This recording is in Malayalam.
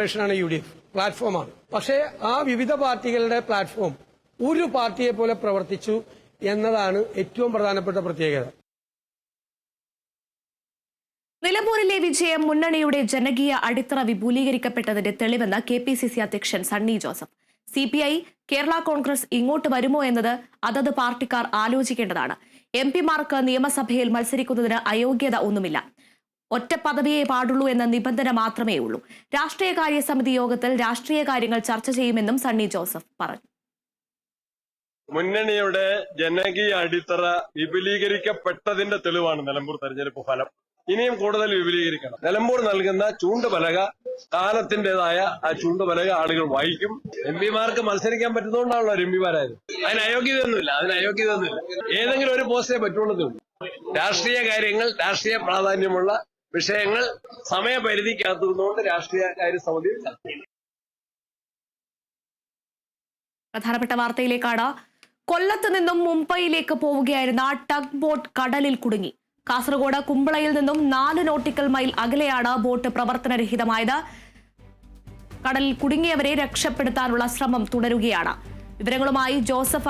ആണ് യു ഡി എഫ്. പ്ലാറ്റ്ഫോമാണ് പക്ഷേ ആ വിവിധ പാർട്ടികളുടെ പ്ലാറ്റ്ഫോം ഒരു പാർട്ടിയെ പോലെ പ്രവർത്തിച്ചു എന്നതാണ് ഏറ്റവും പ്രധാനപ്പെട്ട പ്രത്യേകത. നിലമ്പൂരിലെ വിജയം മുന്നണിയുടെ ജനകീയ അടിത്തറ വിപുലീകരിക്കപ്പെട്ടതിന്റെ തെളിവെന്ന് കെ പി സി സി അധ്യക്ഷൻ Sunny Joseph. C P I Kerala Congress ഇങ്ങോട്ട് വരുമോ എന്നത് അതത് പാർട്ടിക്കാർ ആലോചിക്കേണ്ടതാണ്. എം പിമാർക്ക് നിയമസഭയിൽ മത്സരിക്കുന്നതിന് അയോഗ്യത ഒന്നുമില്ല. ഒറ്റ പദവിയെ പാടുള്ളൂ എന്ന നിബന്ധന മാത്രമേ ഉള്ളൂ. രാഷ്ട്രീയകാര്യ സമിതി യോഗത്തിൽ രാഷ്ട്രീയ കാര്യങ്ങൾ ചർച്ച ചെയ്യുമെന്നും സണ്ണി ജോസഫ് പറഞ്ഞു. മുന്നണിയുടെ ജനകീയ അടിത്തറ വിപുലീകരിക്കപ്പെട്ടതിന്റെ തെളിവാണ് നിലമ്പൂർ തെരഞ്ഞെടുപ്പ് ഫലം. ഇനിയും കൂടുതൽ വിപുലീകരിക്കണം. നിലമ്പൂർ നൽകുന്ന ചൂണ്ടുപലക കാലത്തിന്റേതായ ആ ചൂണ്ടുപലക ആളുകൾ വായിക്കും. എം പിമാർക്ക് മത്സരിക്കാൻ പറ്റുന്നതുകൊണ്ടാണല്ലോ എം പിമാരായത്. അതിന് അയോഗ്യതയൊന്നുമില്ല അതിന് അയോഗ്യതയൊന്നുമില്ല. ഏതെങ്കിലും ഒരു പോസ്റ്റേ പറ്റുള്ളൂ രാഷ്ട്രീയ കാര്യങ്ങൾ രാഷ്ട്രീയ പ്രാധാന്യമുള്ള വിഷയങ്ങൾ സമയപരിധിക്കകത്തുനിന്നുകൊണ്ട് രാഷ്ട്രീയ കാര്യ സമിതിയിൽ ചർച്ച ചെയ്യും പ്രധാനപ്പെട്ട വാർത്തയിലേക്കാണ്. കൊല്ലത്ത് നിന്നും മുംബൈയിലേക്ക് പോവുകയായിരുന്ന ടഗ് ബോട്ട് കടലിൽ കുടുങ്ങി. കാസർഗോഡ് കുമ്പളയിൽ നിന്നും നാല് നോട്ടിക്കൽ മൈൽ അകലെയാണ് ബോട്ട് പ്രവർത്തനരഹിതമായത്. കടലിൽ കുടുങ്ങിയവരെ രക്ഷപ്പെടുത്താനുള്ള ശ്രമം തുടരുകയാണ്. വിവരങ്ങളുമായി ജോസഫ്